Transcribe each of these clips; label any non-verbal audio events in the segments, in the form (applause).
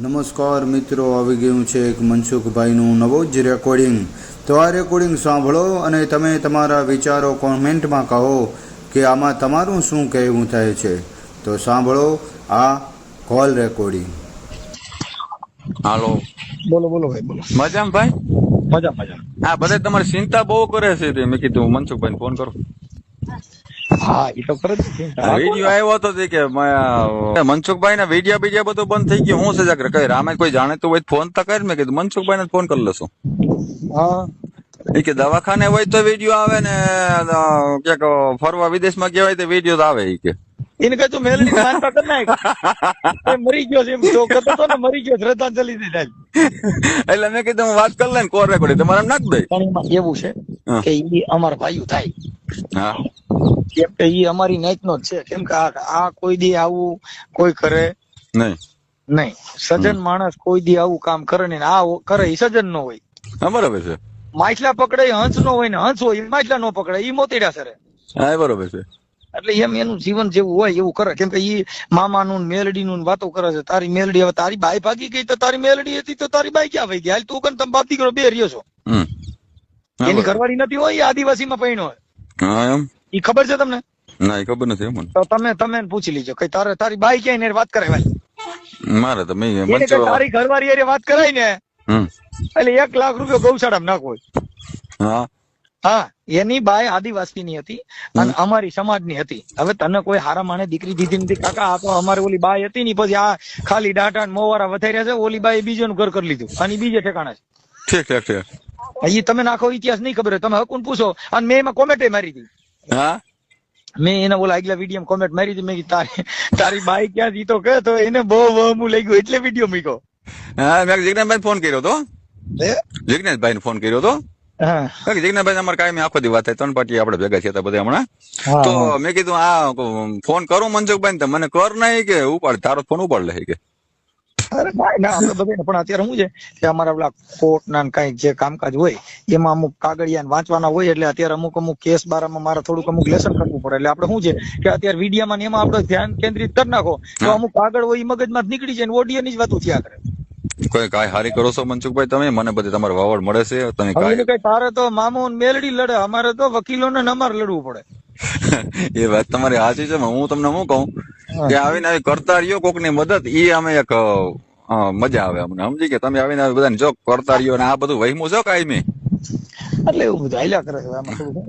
નમસ્કાર મિત્રો આવી ગયું છે એક મનસુખભાઈનું નવું જ રેકોર્ડિંગ તો આ રેકોર્ડિંગ સાંભળો અને તમે તમારા વિચારો કોમેન્ટમાં કહો કે આમાં તમારું શું કહેવું થાય છે. તો સાંભળો આ કોલ રેકોર્ડિંગ હાલો. બોલો બોલો ભાઈ બોલો. મજામાં ભાઈ? મજા મજા હા બધા તમારી ચિંતા બહુ કરે છે મેં કીધું મનસુખભાઈ ફોન કરો. હા એ તો કરે. વીડિયો આવ્યો હતો તે કે મનસુખભાઈ ના વીડિયો બીજા બધું બંધ થઈ ગયું. હું સજા કરે? કઈ રામે કોઈ જાણે તો હોય ફોન તો કરી મેં કીધું મનસુખભાઈ ને ફોન કરી લેશું હા. એ કે દવાખાને હોય તો વીડિયો આવે ને ક્યાંક ફરવા વિદેશમાં હોય તો વીડિયો આવે. કે. એને કહે તું મેલડી માનતા કર નાખ. એ મરી ગયો છે એમ. તો કહેતો હતો ને મરી ગયો શ્રદ્ધાંજલિ દે થાય. એટલે મેં કીધું હું વાત કરી લે ને કોર. રેકોર્ડિંગ તમારે નાખ દઈ પણ એવું છે. કે ઈ અમારા ભાઈઓ થાય. હા. કેમ કે ઈ અમારી નાઈટ નો છે. કેમ કે આ કોઈ દી આવું કોઈ કરે નહીં. નહીં. સજન માણસ કોઈ દી આવું કામ કરે ને આ કરે ઈ સજન નો હોય. બરાબર છે. માછલા પકડે હંસ નો હોય ને હંસ હોય માછલા નો પકડે ઈ મોતીડા સરે. હા એ બરોબર છે. એટલે એમ એનું જીવન જેવું હોય એવું કરે. કેમ કે ઈ મામાનું નું મેલડીનું નું વાતો કરે છે. તારી મેલડી હવે તારી બાઈ ભાગી ગઈ તો તારી મેલડી હતી તો તારી બાઈ ક્યાં ભાઈ ગઈ? હાલ તું કન તમે બાપ દીકરો બે રહ્યો છો. એની ઘરવાળી નથી હોય આદિવાસીમાં પૈણો હોય. ઈ ખબર છે તમને? ના એ ખબર નથી મને તો તમે તમે પૂછી લીજો. કે તારે તારી બાઈ ક્યાંય ને વાત કરાય ભાઈ? મારે તમે તારી ઘરવાળી અરે વાત કરાય ને? એટલે એક લાખ રૂપિયા ગૌશાળા નાખવો હા. હા એની આદિવાસી ની હતી અને અમારી સમાજની હતી. હવે તને કોઈ હારા માણે દીકરી દીધી નથી. કાકા આ તો અમારી ઓલી બાય હતી ની પછી આ ખાલી ડાટા ને મોવારા વધાર્યા છે. ઓલી બાય બીજોનું ઘર કરી લીધું. અને બીજે ઠેકાણા છે. ઠીક ઠીક ઠીક. એ તમે નાખો ઇતિહાસ નહીં ખબર તમે હકુન પૂછો. અને મેં એમાં કોમેન્ટ મારી હતી હા? મેં એને બોલા આગલા વીડિયો કોમેન્ટ મારી હતી. મેં કીધું તારી તારી બાઈ ક્યાં જીતો કે તો એને બહુ વહમું લઈ ગયું એટલે વીડિયો મૂક્યો. હા મેં જિજ્ઞાસભાઈ ફોન કર્યો હતો જિજ્ઞાસભાઈ ને ફોન કર્યો હતો જિજ્ઞાસભાઈ અમારે કાયમી આખો દી વાત થાય ત્રણ પાર્ટી આપણે ભેગા થયા બધા હમણાં. તો મેં કીધું આ ફોન કરું મનસુખભાઈ ને મને કર નહીં કે ઉપાડ તારો ફોન ઉપાડ લે કે અરે ના ના આપણે બધાને પણ અત્યારે શું છે કે અમારા પેલા કોર્ટ ના કઈ જે કામકાજ હોય એમાં અમુક કાગળિયા વાંચવાના હોય એટલે અત્યારે અમુક અમુક કેસ બારામાં મારે થોડુંક અમુક લેસન કરવું પડે. એટલે આપણે શું છે કે અત્યારે વિડીયામાં એમાં આપણે ધ્યાન કેન્દ્રિત કરી નાખો તો અમુક કાગળ હોય ઈ મગજમાં નીકળી જાય ને ઓડિયો ની જ વાતો થયા કરે. કોઈ કાંઈ હારી કરો છો મનસુખભાઈ તમે? મને બધી તમારો વાવડ મળે છે તમે કાંઈ તારે તો મામો ને મેલડી લડે અમારે તો વકીલો ને અમારે લડવું પડે. એ વાત તમારી સાચી છે હું તમને શું કહું? કે આવીને આવી કરતા રહ્યો કોકની મદદ એ અમે એક મજા આવે અમને. સમજી કે તમે આવીને આવી બધાને જો કરતા રહ્યો ને આ બધું વહીમું છો કાયમી? એટલે એવું બધું હાલ્યા કરે છે.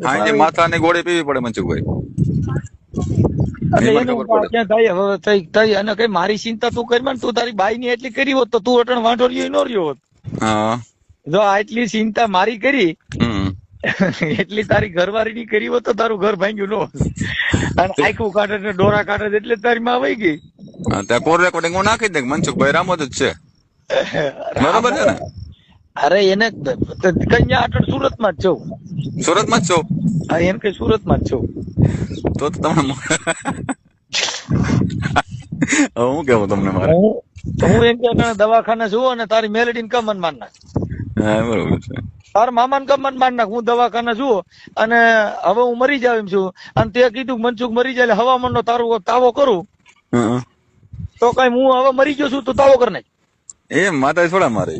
થોડું માથાની ગોળી પીવી પડે અને મારી ચિંતા તું કરી તું તારી બાઈ ની એટલી કરી હોત તો તું અટણ વાંઢો રહ્યો ન રહ્યો હોત. જો આટલી ચિંતા મારી કરી (laughs) એટલી તારી ઘરવાળી ની કરી હોત તો તારું ઘર ભાંગ્યું નો અને આખું કાઢે ને ડોરા કાઢે એટલે તારી માં વહી ગઈ. ત્યાં કોર રેકોર્ડિંગ હું નાખી દે મનસુખભાઈ રામોદ જ છે. (laughs) બરાબર છે ને? અરે એને કન્યા અટણ સુરતમાં જ છો. સુરતમાં જ છો? હા એમ કે સુરતમાં જ છો. તો તમને (laughs) હું કેવું તમને મારે? હું એમ કે દવાખાને છું અને તારી મેલડી ને કમન માર નાખ. હા બરોબર છે. તારા મામાન કમન માર નાખ હું દવાખાને છું અને હવે હું મરી જાવ એમ છું. અને તે કીધું મનસુખ મરી જાય હવામાન નો તારો તાવો કરું. તો કઈ હું હવે મરી ગયો છું તો તાવો કર નાખ. એ માતા થોડા મારે.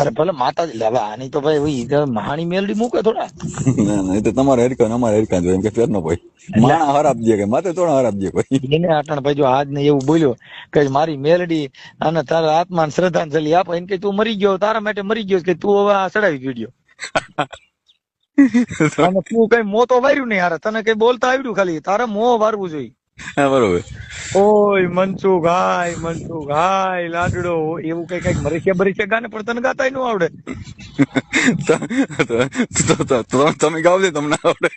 અરે ભલે માતાજી લે હવે આની તો ભાઈ માણી મેલડી મૂકે થોડા. ના ના એ તો તમારે હરકા અમારે હરકા જોઈએ કે ફેર નો ભાઈ માણા હરાબ દે કે માતા થોડા હરાબ દે કોઈ એને આટણ ભાઈ જો આજ ને એવું બોલ્યો કે મારી મેલડી અને તારા આત્માને શ્રદ્ધાંજલિ આપે એને કે તું મરી ગયો તારા માટે મરી ગયો કે તું હવે આ ચડાવી ગયો (laughs) અને તું કઈ મો તો વાર્યું નહીં યાર તને કઈ બોલતા આવડ્યું ખાલી. તારે મો વારવું જોઈએ. હા બરોબર. ઓય મનસુ ગાય મનસુ ગાય લાડડો. એવું કઈ કંઈક મરીસ્યા બરીસ્યા ગાને પણ તને ગાતાય ન આવડે. તો- તો- તો- તો તમે ગાવ દે તમને આવડે.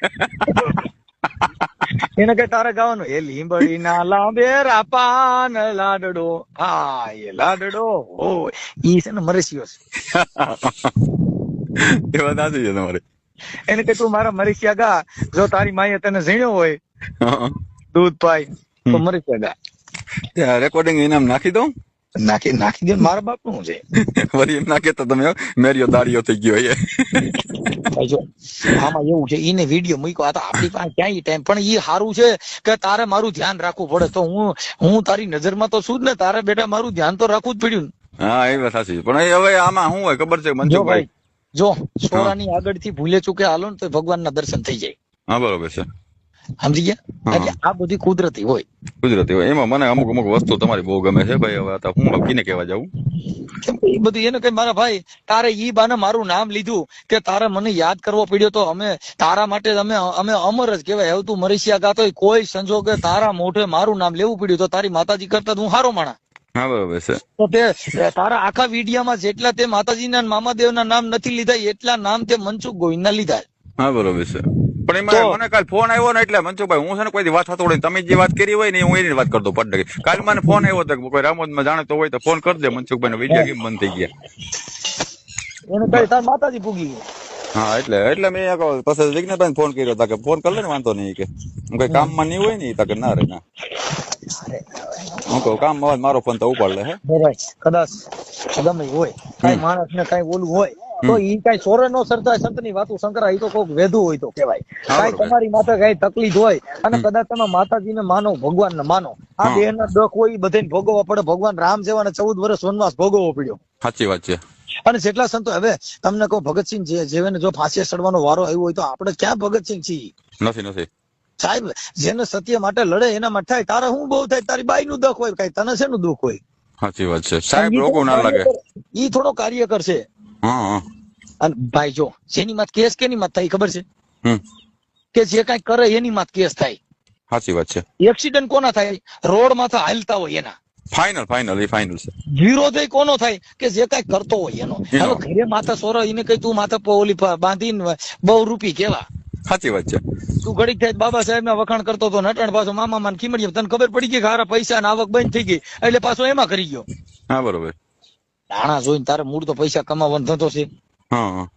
એને કઈ તારે ગાવાનું? એ લીંબડી ના લાંબે રાપાન લાડડો હાય લાડડો. ઓ ઈ છે ને મરસિયો છે. (laughs) એ વાત સાચી છે તમારી એને કે તું મારા મરીસિયા ગા જો તારી માએ તને ઝીણ્યો હોય દૂધ પાય તો હમ. ગા રેકોર્ડિંગ ઇનામ નાખી દઉં નાખી નાખી દે મારા બાપનું છે વળી એમ નાખે તો તમે મેરિયો દાડિયો થઈ ગયો એ આમાં એવું છે ઈને વીડિયો મૂક્યો આ તો આપણી પાસે ક્યાંય ટાઈમ પણ ઈ સારું છે કે તારે મારું ધ્યાન રાખવું પડે તો હું હું તારી નજરમાં તો છું જ ને તારે બેટા મારું ધ્યાન તો રાખવું જ પડ્યું હા એ વાત સાચી પણ હવે આમાં શું હોય ખબર છે મનસુખભાઈ ભાઈ જો સોરાની આગળથી ભૂલે ચૂકે હાલો ને તો ભગવાનના દર્શન થઈ જાય. હા બરોબર છે. સમજી ગયા? એટલે આ બધી કુદરતી હોય. કુદરતી હોય. એમાં મને અમુક અમુક વસ્તુ તમારી બહુ ગમે છે. ભાઈ હવે તો હું કીને કહેવા જાઉં. એ બધું એને કઈ મારા ભાઈ તારે ઈ બાને મારું નામ લીધું કે તારે મને યાદ કરવો પડ્યો તો અમે તારા માટે અમે અમે અમર જ કહેવાય. હવે તું મરીશિયા ગાતો હોય, કોઈ સંજોગે તારા મોઢે મારું નામ લેવું પડ્યું તો તારી માતાજી કરતા હું હારો માણા હા બરોબર છે. તો તે તારા આખા વિડીયામાં જેટલા તે માતાજીના મામાદેવના નામ નથી લીધા એટલા નામ તે મનસુખ ગોવિંદના લીધા. હા બરોબર છે. પણ એમાં મને કાલ ફોન આવ્યો ને એટલે મનસુખભાઈ હું છે ને કોઈ દી વાત થતો તમે જે વાત કરી હોય ને હું એની વાત કરતો પડે કાલ મને ફોન આવ્યો હતો કોઈ રામોદમાં જાણતો હોય તો ફોન કરજે મનસુખભાઈ ને વીડિયો ગેમ બંધ થઈ ગયા. એને કઈ તાર માતાજી પૂગી ગઈ હા એટલે એટલે મેં પછી જિજ્ઞાસભાઈ ફોન કર્યો હતા કે ફોન કર લે ને વાંધો નહીં કે. હું કઈ કામમાં નહીં હોય ને કે ના રે ના. હું કહું કામમાં મારો ફોન તો ઉપાડ લે હે. કદાચ ગમે હોય. કઈ માણસ ને કઈ ઓલું હોય તો ઈ કઈ સોરે નો સરતા સંતની વાતો શંકરા ઈ તો કોક વેધું હોય તો કેવાય કઈ તમારી માથે કઈ તકલીફ હોય અને કદાચ તમે માતાજીને માનો ભગવાન ને માનો આ. દેહ ના દુઃખ હોય ઈ બધાને ભોગવવા પડે. ભગવાન રામ જેવાને ચૌદ વર્ષ વનવાસ ભોગવવો પડ્યો. સાચી વાત છે. અને જેટલા સંતો હવે તમને કહું ભગતસિંહ જે જેને જો ફાંસી ચડવાનો વારો આવ્યો હોય તો આપણે ક્યાં ભગતસિંહ છીએ? નથી નથી. સાહેબ જેને સત્ય માટે લડે એના માટે થાય. તારે શું બહુ થાય? તારી બાઈ નું દુઃખ હોય કઈ તને શેનું દુઃખ હોય? સાચી વાત છે. સાહેબ લોકો ના લાગે. ઈ થોડો કાર્ય કરશે. હા હા. અને ભાઈ જો જેની માત કેસ કેની માત થાય ખબર છે? કે જે કઈ કરે એની માત કેસ થાય. સાચી વાત છે. એક્સિડન્ટ કોના થાય? રોડમાંથી હાલતા હોય એના. ફાઇનલ ફાઇનલ એ ફાઇનલ છે. વિરોધ કોનો થાય? કે જે કઈ કરતો હોય એનો. હવે ઘરે માથા સોરો એને કઈ તું માથા પોલી ઓલી બાંધીને બહુ રૂપી કેવા? સાચી વાત છે. તું ઘડીક થાય બાબા સાહેબ ના વખાણ કરતો હતો નટણ પાછો મામા માન ખીમડી તને ખબર પડી ગઈ કે હારા પૈસા ને આવક બંધ થઈ ગઈ? એટલે પાછો એમાં કરી ગયો. હા બરોબર. નાણા જોઈને તારે મૂળ તો પૈસા કમાવાનો ધંધો છે. હા હા.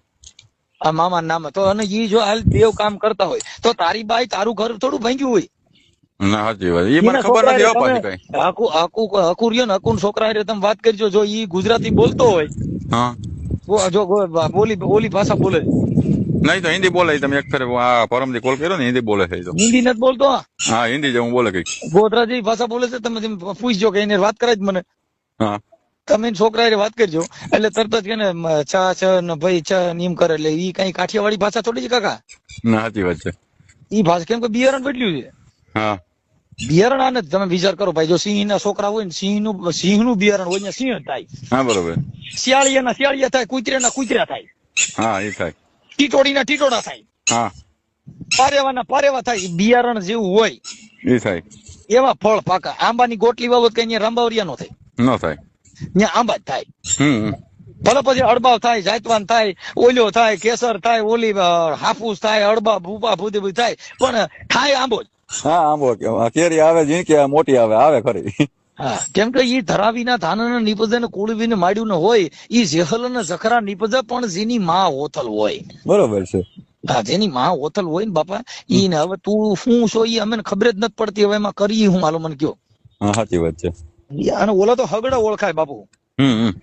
આ મામા નામે. તો અને ઈ જો હાલ દેવ કામ કરતા હોય તો તારી બાઈ તારું ઘર થોડું ભાંગ્યું હોય. ના સાચી વાત. એ મને ખબર નથી હો પાછી કઈ. આકુ આકુ આકુ રહ્યો ને અકુન છોકરા હારે તમે વાત કરજો જો ઈ ગુજરાતી બોલતો હોય. હા. જો બોલી બોલી ભાષા બોલે નહીં તો હિન્દી બોલે તમે એક ફેર આ પરમથી કોલ કર્યો ને હિન્દી બોલે છે તો. હિન્દી નથી બોલતો હા? હિન્દી જેવું બોલે કઈ ગોધરાજી ભાષા બોલે છે તમે પૂછજો કે એને વાત કરાય જ મને. હા. તમે છોકરા એ વાત કરજો. એટલે તરત જ કે ને ચા છ છ ને ભાઈ છ નિયમ કરે એટલે ઈ કઈ કાઠિયાવાડી ભાષા થોડી છે કાકા? ના સાચી વાત છે. ઈ ભાષા કેમ કે બિયારણ બદલ્યું છે. હા. બિયારણ આને તમે વિચાર કરો ભાઈ જો સિંહ ના છોકરા હોય ને સિંહનું સિંહનું બિયારણ હોય ને સિંહ થાય. હા બરોબર. શિયાળિયા ના શિયાળિયા થાય કુતરા ના કુતરા થાય. હા એ થાય. ટીટોડી ના ટીટોડા થાય. હા. પારેવા ના પારેવા થાય. બિયારણ જેવું હોય. એ થાય. એવા ફળ પાકા. આંબાની ગોટલી બાબત કઈ રંબાવરિયા નો થાય. ન થાય. ત્યાં આંબા જ થાય. હમ. ભલે પછી અડબાવ થાય જાતવાન થાય ઓલ્યો થાય કેસર થાય ઓલી હાફૂસ થાય અડબા ભૂપા ભૂદેવી થાય પણ થાય આંબો જ. હા આંબો કેરી આવે ઝીણકી મોટી આવે આવે ખરી. કેમ કે ઈ ધરાવીના ધાનના નિપજે ને કુળવીને માડ્યું ને હોય ઈ જેહલ ને જખરા નિપજે પણ જેની માં હોથલ હોય. બરોબર છે. હા જેની માં હોથલ હોય ને બાપા ઈ ને હવે તું શું છો ઈ અમને ખબર જ નથી પડતી હવે એમાં કરી હું માલુમ મને કયો. હા સાચી વાત છે. અને ઓલા તો હગડા ઓળખાય બાપુ. હમ.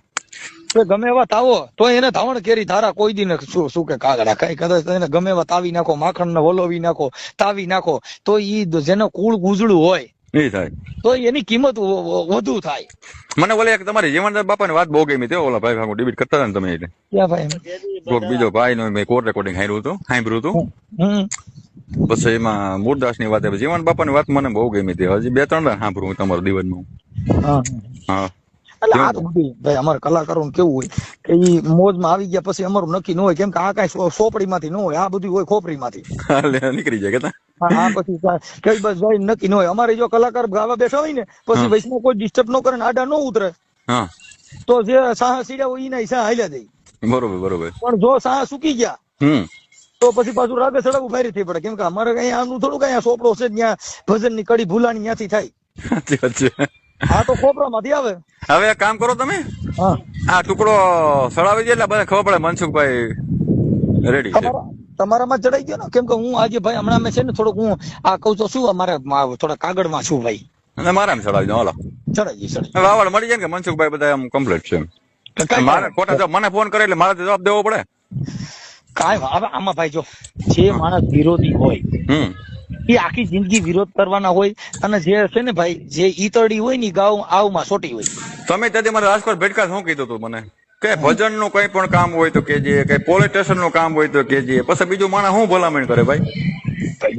ગમે એવા તાવો તો એને ધાવણ કેરી ધારા કોઈ દી શું શું કે કાગડા કઈ કદાચ એને ગમે એવા તાવી નાખો માખણ ને વલોવી નાખો તાવી નાખો તો ઈ જેનો કુળ ગુજળું હોય એ થાય. તો એની કિંમત વધુ થાય. મને બોલે એક તમારી બાપા બાપાની વાત બહુ ગમી તે ઓલા ભાઈ ભાગો ડિબેટ કરતા હતા ને તમે એટલે. ક્યાં ભાઈ કોક બીજો ભાઈ નો મેં કોર રેકોર્ડિંગ હાર્યું હતું સાંભળ્યું હતું. પછી એમાં મૂળદાસની વાત. જીવન બાપાની વાત મને બહુ ગમી હતી. હજી બે ત્રણ સાંભળું તમારા દિવસમાં. હા. હા. એટલે આ તો બધું ભાઈ અમારા કલાકારો કેવું હોય કે ઈ મોજમાં આવી ગયા પછી અમારું નક્કી ન હોય કેમ કે આ કઈ સોપડી માંથી ન હોય આ બધું હોય ખોપડી માંથી નીકળી જાય કેતા હા પછી કઈ બસ ભાઈ નક્કી ન હોય. અમારે જો કલાકાર ગાવા બેઠા હોય ને પછી વૈષ્ણવ કોઈ ડિસ્ટર્બ ન કરે ને આડા ન ઉતરે. તો જે સાહ સીડ્યા હોય એના સાહ હાલ્યા જાય બરોબર બરોબર. પણ જો સાહ સુકી ગયા હમ. તો પછી પાછું રાગે સડક ઉભારી થઈ પડે. કેમ કે અમારે કઈ આનું થોડું કઈ સોપડો છે ત્યાં ભજનની કડી ભૂલાણી ત્યાંથી થાય. આ તો ખોપરામાંથી આવે. હવે એક કામ કરો તમે? હા. આ ટુકડો સળાવી દે એટલે બધા ખબર પડે મનસુખભાઈ રેડી છે. તમારામાં ચડાઈ ગયો ને? કેમ કે હું આજે ભાઈ હમણાં મેં છે ને થોડુંક હું આ કહું તો શું અમારે થોડા થોડા કાગળમાં છું ભાઈ. અને મારામાં ચડાવી દો હાલો. ચડાવી ચડાવી વાવડ મળી જાય ને કે મનસુખભાઈ બધા આમ કમ્પ્લીટ છે મારે ખોટા મને ફોન કરે એટલે મારે જવાબ દેવો પડે. કાંઈ હવે આમાં ભાઈ જો જે માણસ વિરોધી હોય એ આખી જિંદગી વિરોધ કરવાના હોય અને જે છે ને ભાઈ જે ઈતરડી હોય ને ગાઉ આવમાં સોટી હોય. તમે ત્યાંથી મારે રાજકોટ ભેટકા શું કીધું તું મને? કે ભજનનું કઈ પણ કામ હોય તો કેજે કઈ પોલીસ સ્ટેશનનું કામ હોય તો કેજે પછી બીજું માણસ શું ભલામણ કરે ભાઈ?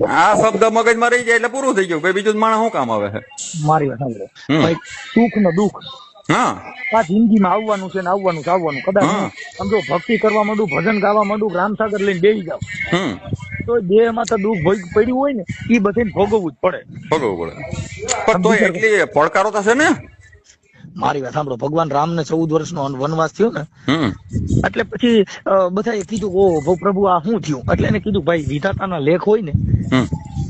આ શબ્દ મગજમાં રહી જાય એટલે પૂરું થઈ ગયું. ભાઈ બીજું માણસ શું કામ આવે? છે મારી વાત સાંભળો. ભાઈ સુખ ને દુઃખ. આ જિંદગીમાં આવવાનું છે ને આવવાનું છે આવવાનું. કદાચ સમજો ભક્તિ કરવા માંડું ભજન ગાવા માંડું રામસાગર લઈને બેસી જાવ તો દેહમાં તો દુઃખ ભોગ પડ્યું હોય ને એ બધે ભોગવવું જ પડે. ભોગવવું પડે. પણ તો એટલી પડકારો થશે ને? મારી વાત સાંભળો. ભગવાન રામ ને ચૌદ વર્ષનો વનવાસ થયો ને એટલે પછી બધાએ કીધું ઓ પ્રભુ આ શું થયું? એટલે એને કીધું ભાઈ વિધાતાના લેખ હોય ને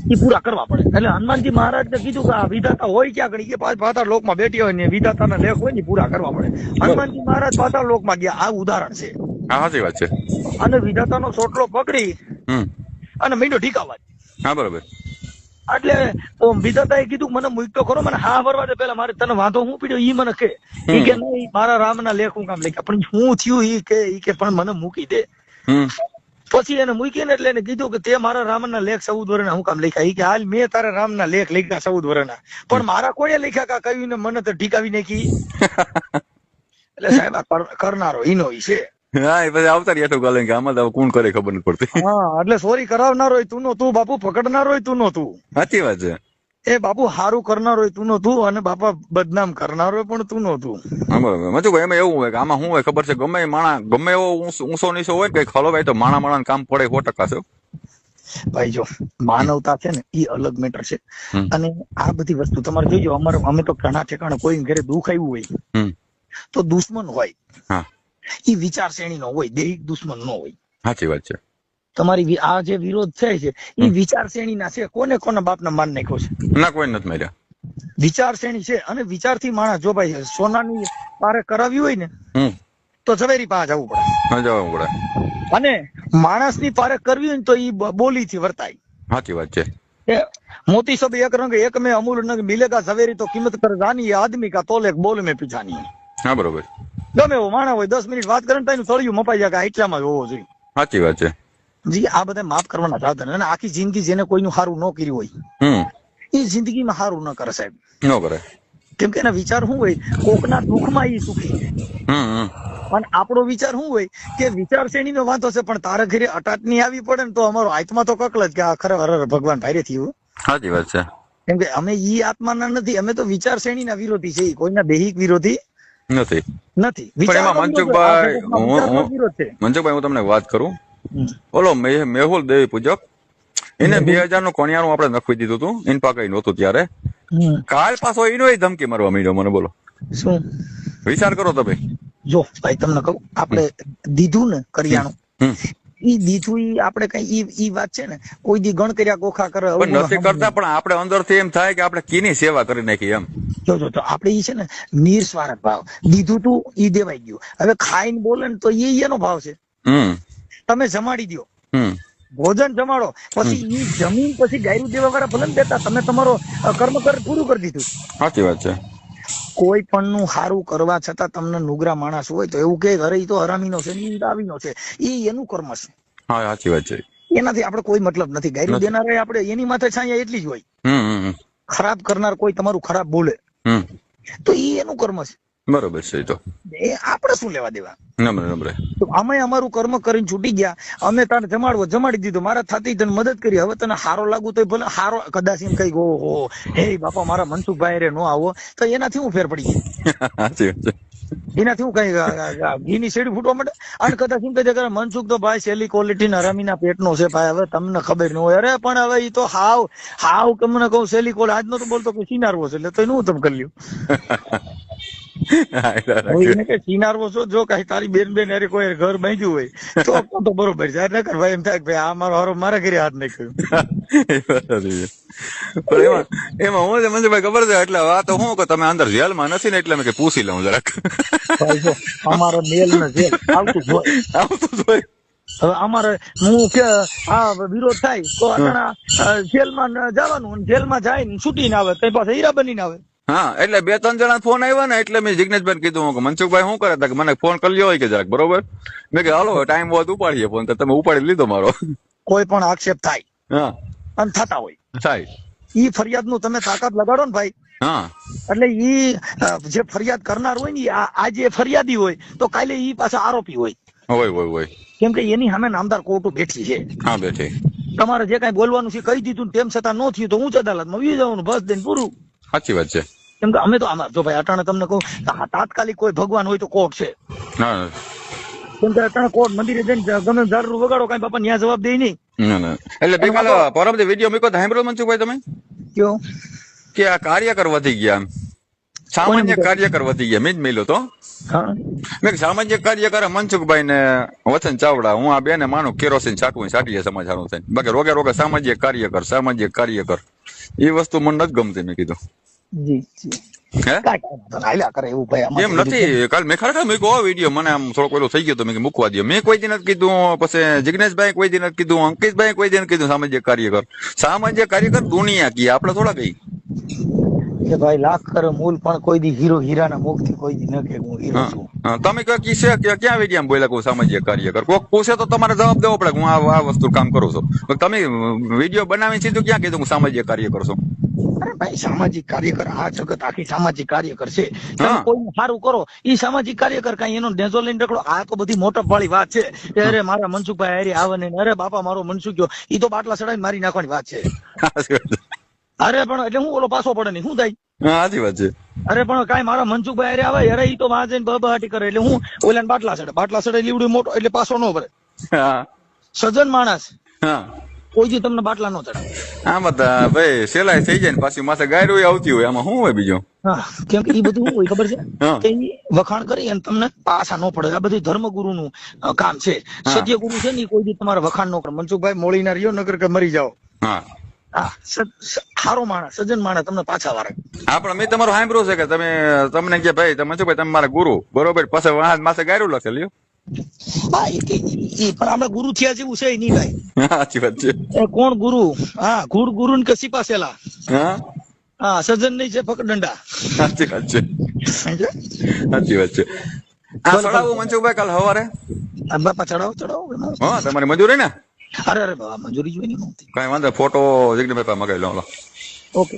એ પૂરા કરવા પડે. એટલે હનુમાનજી મહારાજ ને કીધું કે આ વિધાતા હોય ક્યાં ઘડી પાંચ પાછ પાતાળ લોકમાં બેઠી હોય ને વિધાતાના લેખ હોય ને પૂરા કરવા પડે. હનુમાનજી મહારાજ પાતાળ લોકમાં ગયા. આ ઉદાહરણ છે. હા સાચી વાત છે. અને વિધાતાનો સોટલો પકડી અને મીંડો ઢીકાવા હા બરોબર. એટલે વિધાતાએ કીધું મને મૂકતો ખરો મને હા ભરવા દે. પેલા મારે તને વાંધો હું પીડ્યો? ઈ મને કે. ઈ કે નહીં મારા રામના લેખ હું કામ લખ્યા. પણ હું થયું ઈ કે? ઈ કે પણ મને મૂકી દે. પછી એને મૂકીને એટલે એને કીધું કે તે મારા રામના લેખ ચૌદ વર્ષના હું કામ લખ્યા? ઈ કે હાલ મેં તારા રામના લેખ લખ્યા ચૌદ વર્ષના પણ મારા કોણે લખ્યા કા? કહ્યું ને મને તો ઠીકાવી નાખી. (laughs) એટલે સાહેબ કરનારો ઈનો ઈ છે. હા એ પછી આવતા રહ્યા તો ગાલે કે આમાં તો કોણ કરે ખબર નથી પડતી. હા એટલે સોરી કરાવનારો તું નો તું બાપુ પકડનારો તું નો તું. સાચી વાત છે. એ બાપુ હારું કરનારો તું નો તું અને બાપા બદનામ કરનારો પણ તું નો તું. હા એમાં એવું હોય કે આમાં શું હોય ખબર છે? ગમે માણા ગમે એવો ઊંસો નીચો હોય કઈ ખલોવાય તો માણા માણા કામ પડે સો ટકા છે ભાઈ જો માનવતા છે ને એ અલગ મેટર છે. અને આ બધી વસ્તુ તમારે જોઈજો અમારે અમે તો ઘણા ઠેકાણે કોઈ ઘરે દુઃખ આવ્યું હોય તો દુશ્મન હોય. હા. એ વિચાર શ્રેણીનો હોય દૈહિક દુશ્મન નો હોય. સાચી વાત છે. તમારી આ જે વિરોધ થાય છે એ વિચાર શ્રેણીના છે. કોને કોના બાપના માન નાખ્યો છે? ના કોઈ નથી માર્યા. વિચાર છે અને વિચારથી માણસ જો ભાઈ સોનાની પારે કરાવી હોય ને તો ઝવેરી પાસે જવું પડે. જવું પડે. અને માણસની પારે કરવી હોય ને તો એ બોલીથી વર્તાય. સાચી વાત છે. મોતી સબ એક રંગ એક મેં અમૂલ રંગ મિલેગા ઝવેરી તો કિંમત કર જાની આદમી કા તોલે બોલ મેં પીછાની હા બરોબર. ગમે એવો માણા હોય દસ મિનિટ વાત કરે ને તો થોડું મપાઈ જાય એટલામાં જ હોવો જોઈએ. સાચી વાત છે. જી આ બધા માફ કરવાના સાધન અને આખી જિંદગી જેને કોઈનું સારું ન કર્યું હોય એ જિંદગીમાં સારું ન કરે સાહેબ. ન કરે. કેમ કે એના વિચાર શું હોય કોકના દુઃખમાં એ સુખી. હમ આપણો વિચાર શું હોય કે વિચાર શ્રેણીનો વાંધો છે પણ તારા ઘરે અટાટની આવી પડે ને તો અમારો આત્મા તો કકલ જ કે આ ખરેખર ભગવાન ભાઈ થયું સાચી વાત છે. કેમ કે અમે ઈ આત્માના નથી અમે તો વિચાર શ્રેણીના વિરોધી છે કોઈના દૈહિક વિરોધી નથી. નથી. પણ એમાં મનસુખભાઈ હું મનસુખભાઈ તમને વાત કરું. બોલો મેહુલ દેવી પૂજક એને બે હજારનું કોણિયાનું આપણે નખવી દીધું હતું ઇન પાકઈ નહોતું ત્યારે. કાલ પાછો એનો ધમકી મારવા માંડ્યો મને બોલો. શું? વિચાર કરો તમે. જો ભાઈ તમને કહું આપણે દીધું ને કરિયાણું. ઈ દીધું ઈ આપણે કઈ ઈ ઈ વાત છે ને કોઈ દી ગણ કર્યા ગોખા કરે પણ નથી કરતા પણ આપણે અંદરથી એમ થાય કે આપણે કીની સેવા કરી નાખી એમ. જો જો તો આપણે ઈ છે ને નિર્સ્વાર્થ ભાવ. દીધું તું ઈ દેવાઈ ગયું. હવે ખાઈને બોલે ને તો ઈ એનો ભાવ છે. હમ. તમે જમાડી દ્યો. હમ. ભોજન જમાડો. પછી ઈ જમીન પછી ગાયરું દેવા વાળા ભલે દેતા તમે તમારો કર્મ કર પૂરું કરી દીધું. સાચી વાત છે. કોઈ પણ નું સારું કરવા છતાં તમને નુગરા માણસ હોય તો એવું કે અરે તો હરામીનો છે નિંદાવીનો દાવીનો છે. ઈ એનું કર્મ છે. હા સાચી વાત છે. એનાથી આપણે કોઈ મતલબ નથી. ગાયરી. દેનાર આપણે એની માથે છાયા એટલી જ હોય. ખરાબ કરનાર કોઈ તમારું ખરાબ બોલે. તો ઈ એનું કર્મ છે. બરોબર છે તો. આપણે શું લેવા દેવા? નમ્ર નમ્ર તો અમે અમારું કર્મ કરીને છૂટી ગયા. અમે તને જમાડવો જમાડી દીધું. મારા થતી તને મદદ કરી. હવે તને હારો લાગુ તો ભલે. હારો કદાચ એમ કઈ ઓહો હે બાપા મારા મનસુખભાઈ રે નો આવો. તો એનાથી હું ફેર પડી છે. એનાથી હું કઈ ઘીની શેડી ફૂટવા માટે અને કદાચ એમ કહે કે મનસુખ તો ભાઈ સેલી ક્વોલિટી ના રમીના પેટનો છે ભાઈ. હવે તમને ખબર ન હોય. અરે પણ હવે એ તો હાવ હાવ કે મને કહું સેલી કોલ આજનો તો બોલતો કે સિનારવો છે. એટલે તો એનું હું તમે કરી લ્યું. (laughs) કે છો જો કઈ તારી બેન બેન અરે કોઈ ઘર બાંધ્યું હોય તો તો બરોબર છે નકર ભાઈ એમ થાય કે ભાઈ આ મારો હારો મારા ઘરે હાથ નાખ્યો. પણ એમાં એમાં હું છે મંજુભાઈ ખબર છે? એટલે આ તો હું કે તમે અંદર જેલમાં નથી ને એટલે મેં કે પૂછી લઉં જરાક. અમારો મેલ ને જેલ આવતું જ હોય. આવતું જ હોય. હવે અમારે હું કે આ વિરોધ થાય તો જેલમાં જવાનું જેલમાં જાય ને છૂટીને આવે તો પાસે હીરા બનીને આવે. હા એટલે બે ત્રણ જણા ફોન આવ્યા ને એટલે મેં જિજ્ઞેશભાઈ કીધું હું કે મનસુખભાઈ શું કરે? કે મને ફોન કરી લ્યો હોય કે જરાક બરોબર? મેં કે હાલો ટાઈમ હોત ઉપાડીએ ફોન તો તમે ઉપાડી લીધો મારો. કોઈ પણ આક્ષેપ થાય. હા. અને થતા હોય. થાય. ઈ ફરિયાદનું તમે તાકાત લગાડો ને ભાઈ. હા. એટલે ઈ જે ફરિયાદ કરનાર હોય ને આજે આ જે ફરિયાદી હોય તો કાલે ઈ પાછા આરોપી હોય. હોય હોય હોય. કેમ કે એની સામે નામદાર કોર્ટો બેઠી છે. હા બેઠી. તમારે જે કઈ બોલવાનું છે કહી દીધું તેમ છતાં ન થયું તો ઉચ્ચ અદાલતમાં વી જવાનું બસ દઈને પૂરું. સાચી વાત છે. કેમ કે અમે તો આમાં જો ભાઈ અટાણે તમને કહું તાત્કાલિક કોઈ ભગવાન હોય તો કોર્ટ છે. કેમ કે અટાણે કોર્ટ મંદિરે જઈને ગમે દારૂ વગાડો કઈ બાપા ન્યા જવાબ દે નહીં. એટલે કાલે પરમ વીડિયો મૂક્યો તો સાંભળ્યો મનસુખભાઈ તમે? કયો? કે આ કાર્યકર વધી ગયા એમ. સામાન્ય કાર્ય કાર્યકર વધી ગયા મેં જ મેલ્યો તો. મેં સામાન્ય કાર્યકર મનસુખભાઈ ને વચન ચાવડા હું આ બેને માનું કેરોસીન છાંટવું છાંટીએ સમાચાર થઈને બાકી રોગે રોગે સામાજિક કાર્યકર સામાજિક કાર્યકર. એ વસ્તુ મને નથી ગમતી મેં કીધું. જી જી. કરે એમ નથી. કાલ મેં ખરેખર મેં વીડિયો મને આમ થોડો પેલો થઈ ગયો તો મેં મૂકવા દો મેં કોઈ દી નથી કીધું પછી જિગ્નેશભાઈ કોઈ દિન નથી કીધું અંકિતભાઈ કોઈ દી કીધું સામાજિક કાર્યકર. સામાજિક કાર્યકર દુનિયા કી આપણે થોડા કઈ. કે ભાઈ લાખ કરે મૂલ પણ કોઈ દી હીરો હીરાના મુખથી કોઈ દી ન કે હું હીરો છું. તમે કયો કી કે ક્યાં વીડિયો બોલ્યા કોઈ સામાજિક કાર્યકર? કોક પૂછે તો તમારે જવાબ દેવો પડે હું આ વસ્તુ કામ કરું છું. તમે વીડિયો બનાવી સીધું ક્યાં કીધું હું સામાજિક કાર્ય છું? અરે ભાઈ સામાજિક કાર્યકર આ જગત આખી સામાજિક કાર્યકર છે. તમે હા. સારું કરો એ સામાજિક કાર્યકર કઈ એનો ડેઝો લઈને રખડો. આ તો બધી મોટપ વાળી વાત છે કે અરે મારા મનસુખભાઈ હારી આવે ને અરે બાપા મારો મનસુખ ગયો. એ તો બાટલા ચડાવીને મારી નાખવાની વાત છે. અરે પણ એટલે હું ઓલો પાછો પડે નહીં. શું થાય? સાચી વાત છે. અરે પણ કાંઈ મારા મનસુખભાઈ અરે આવે અરે ઈ તો વાં જઈને બબાટી કરે. એટલે હું ઓલા બાટલા ચડે બાટલા ચડે લીવડું મોટો એટલે પાછો ન ભરે. સજન માણસ. હા. કોઈ દી તમને બાટલા નો ચડે આમાં તો ભાઈ સેલાઈ થઈ જાય ને પાછી માથે ગાયરું આવતી હોય આમાં શું હોય બીજું? કેમ કે એ બધું હોય ખબર છે? (laughs) કે વખાણ કરી અને તમને પાછા નો પડે. આ બધું ધર્મગુરુ નું કામ છે. સત્ય ગુરુ છે ને કોઈ દી તમારે વખાણ નો કરે. મનસુખભાઈ મોળી ના રહ્યો નગર કે મરી જાઓ. હા. સારો માણસ સજ્જન માણસ તમને પાછા વારે. હા પણ મેં તમારું સાંભળ્યું છે કે તમે તમને કે ભાઈ તમે શું ભાઈ તમે મારા ગુરુ બરોબર? પાછા માસે માથે ગાયરું લખે લ્યો. હા એ પણ આપણે ગુરુ થયા જેવું છે ઈ ભાઈ સાચી વાત છે. કોણ ગુરુ? હા ગુરુ ગુરુ ને કે સિપાસેલા હા હા નહીં છે પકડંડા સાચી વાત છે. સાચી વાત છે. આ ચડાવું મનસુખભાઈ કાલ સવારે? બાપા ચડાવો ચડાવો હા તમારી મંજૂરી ને? અરે અરે બાબા મંજૂરી જોઈએ ને કઈ વાંધો ફોટો જગદીભાઈ પાસે મગાવી લો. ઓકે.